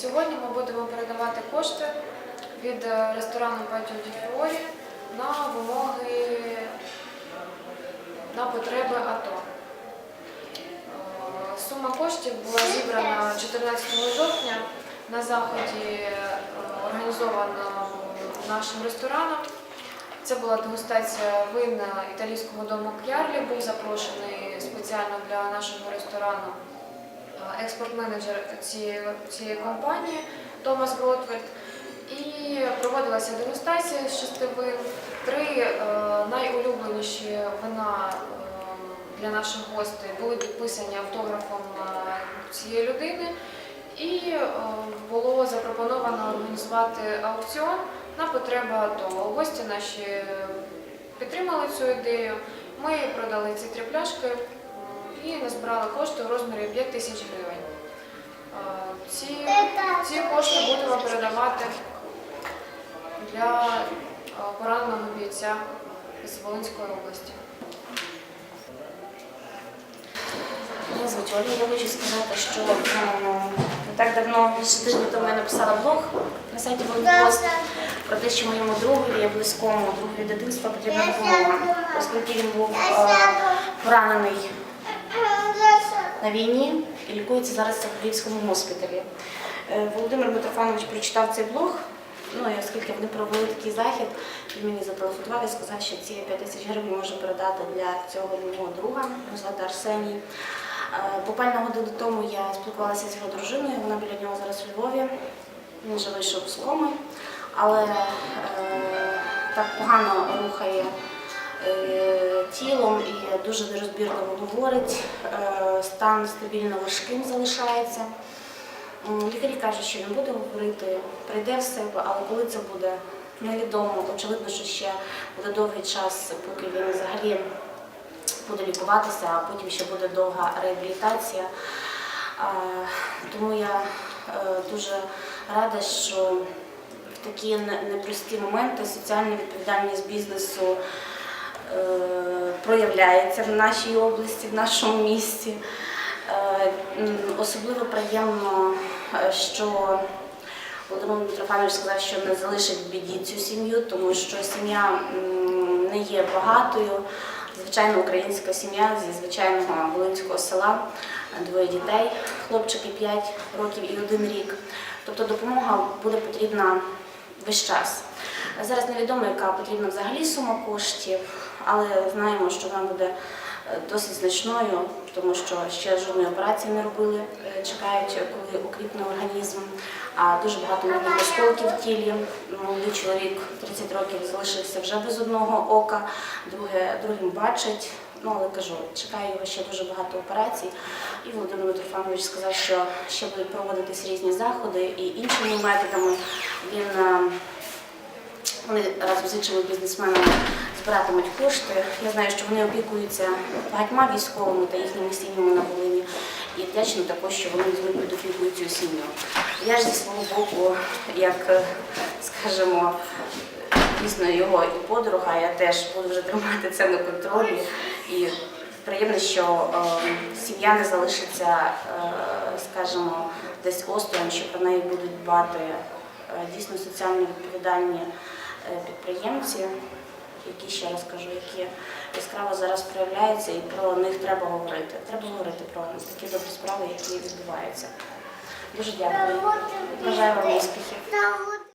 Сьогодні ми будемо передавати кошти від е, ресторану Патіо Ді Фіорі на вимоги на потреби АТО. Е, Сума коштів була зібрана 14 жовтня на заході, е, нашим рестораном. Це була дегустація вин італійського дому К'ярлі. Був запрошений спеціально для нашого ресторану експорт-менеджер цієї, цієї компанії Томас Гротвельд. І проводилася дегустація з шести вин. Три е, найулюбленіші вина е, для наших гостей були підписані автографом е, цієї людини. І е, було запропоновано організувати аукціон на потреби АТО. Гості наші підтримали цю ідею. Ми продали ці три пляшки і назбирали кошти у розмірі 5 тисяч гривень. Ці, ці кошти будемо передавати для пораненого бійця з Волинської області. Мене звуть Оля. Я хочу сказати, що е, не так давно, більше тижня тому я написала блог на сайті Волинпост про те, що моєму другові, близькому другові дитинства потрібна допомога, оскільки він був е, поранений на війні і лікується зараз в Львівському госпіталі. Е, Володимир Митрофанович прочитав цей блог. Ну і оскільки вони провели такий захід, він мені зателефонував і сказав, що ці 5 тисяч гривень може передати для цього мого друга, звати Арсеній. Е, Буквально годину тому я спілкувалася з його дружиною, вона біля нього зараз у Львові. Він вже вийшов з коми, але е, так погано рухає тілом і дуже нерозбірливо говорить. Е, стан стабільно важким залишається. Лікарі кажуть, що він буде говорити, прийде в себе, але коли це буде, невідомо. Очевидно, що ще буде довгий час, поки він взагалі буде лікуватися, а потім ще буде довга реабілітація. Тому я е, дуже рада, що в такі непрості моменти соціальна відповідальність бізнесу е, проявляється в нашій області, в нашому місті. Е, Особливо приємно, е, що Володимир Митрофанович сказав, що не залишить в біді цю сім'ю, тому що сім'я не є багатою. Звичайна українська сім'я зі звичайного волинського села, двоє дітей, хлопчики 5 років і один рік. Тобто допомога буде потрібна весь час. Зараз невідомо, яка потрібна взагалі сума коштів, але знаємо, що вона буде е, досить значною, тому що ще жодної операції не робили, е, чекають, коли укріпне організм. А дуже багато нових осколків в тілі. Молодий чоловік 30 років залишився вже без одного ока, друге, другим бачить. Ну, але кажу, чекає його ще дуже багато операцій. І Володимир Митрофанович сказав, що ще будуть проводитись різні заходи і іншими методами. Він е, вони разом з іншими бізнесменами збиратимуть кошти. Я знаю, що вони опікуються багатьма військовими та їхніми сім'ями на Волині. І вдячна також, що вони візьмуть під опіку цю сім'ю. Я ж зі свого боку, як, е, скажімо, дійсно його і подруга, я теж буду вже тримати це на контролі. І приємно, що е, сім'я не залишиться, е, скажімо, десь осторонь, що про неї будуть дбати дійсно соціально відповідальні підприємці, які ще раз кажу, які яскраво зараз проявляються, і про них треба говорити. Треба говорити про такі добрі справи, які відбуваються. Дуже дякую. Бажаю вам успіхів.